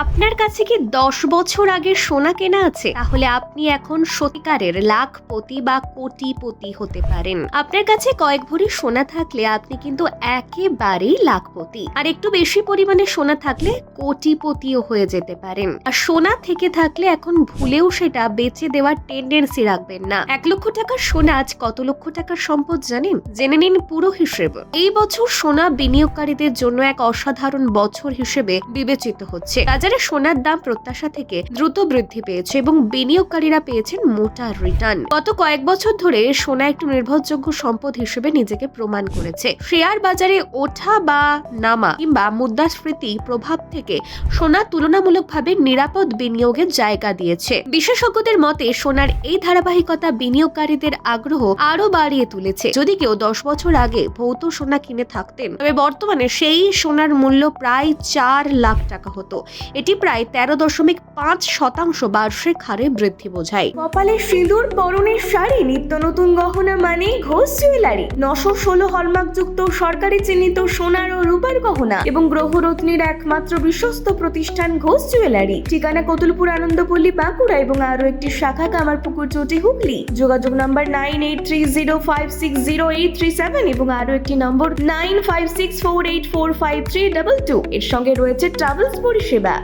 আপনার কাছে কি দশ বছর আগে সোনা কেনা আছে? তাহলে আপনি এখন সত্যিকারের লাখপতি বা কোটিপতি হতে পারেন। আপনার কাছে কয়েক ভরি সোনা থাকলে আপনি কিন্তু একেবারেই লাখপতি। আর একটু বেশি পরিমাণে সোনা থাকলে কোটিপতিও হয়ে যেতে পারেন। আর সোনা থেকে থাকলে এখন ভুলেও সেটা বেচে দেওয়ার টেন্ডেন্সি রাখবেন না। এক লক্ষ টাকার সোনা আজ কত লক্ষ টাকার সম্পদ জানেন? জেনে নিন পুরো হিসেব। এই বছর সোনা বিনিয়োগকারীদের জন্য এক অসাধারণ বছর হিসেবে বিবেচিত হচ্ছে। বাজারে সোনার দাম প্রত্যাশা থেকে দ্রুত বৃদ্ধি পেয়েছে এবং বিনিয়োগকারীরা পেয়েছেন মোটা রিটার্ন। গত কয়েক বছর ধরে সোনা একটু নির্ভরযোগ্য সম্পদ হিসেবে নিজেকে প্রমাণ করেছে। শেয়ার বাজারে ওঠা বা নামা কিংবা মুদ্রাস্ফীতি প্রভাব থেকে সোনা তুলনামূলকভাবে নিরাপদ বিনিয়োগের জায়গা দিয়েছে। বিশেষজ্ঞদের মতে, সোনার এই ধারাবাহিকতা বিনিয়োগকারীদের আগ্রহ আরও বাড়িয়ে তুলেছে। যদি কেউ দশ বছর আগে ভৌত সোনা কিনে থাকতেন, তবে বর্তমানে সেই সোনার মূল্য প্রায় চার লাখ টাকা হতো। এটি প্রায় তেরো দশমিক পাঁচ শতাংশ বার্ষিক হারে বৃদ্ধি বোঝায়। কপালে সিঁদুর পরনের শাড়ি, নিত্য নতুন গহনা মানে ঘোষ জুয়েলারি। নশো ষোলো হলমার্কযুক্ত সরকারি চিহ্নিত সোনার ও রূপার গহনা এবং গ্রহরত্নের একমাত্র বিশ্বস্ত প্রতিষ্ঠান ঘোষ জুয়েলারি। ঠিকানা কতুলপুর আনন্দপল্লী বাঁকুড়া এবং আরও একটি শাখা কামারপুকুর চটি হুগলি। যোগাযোগ নম্বর nine eight three zero five six zero eight three seven এবং আরও একটি নম্বর nine five six four eight four five three double two. এর সঙ্গে রয়েছে ট্রাভেলস পরিষেবা।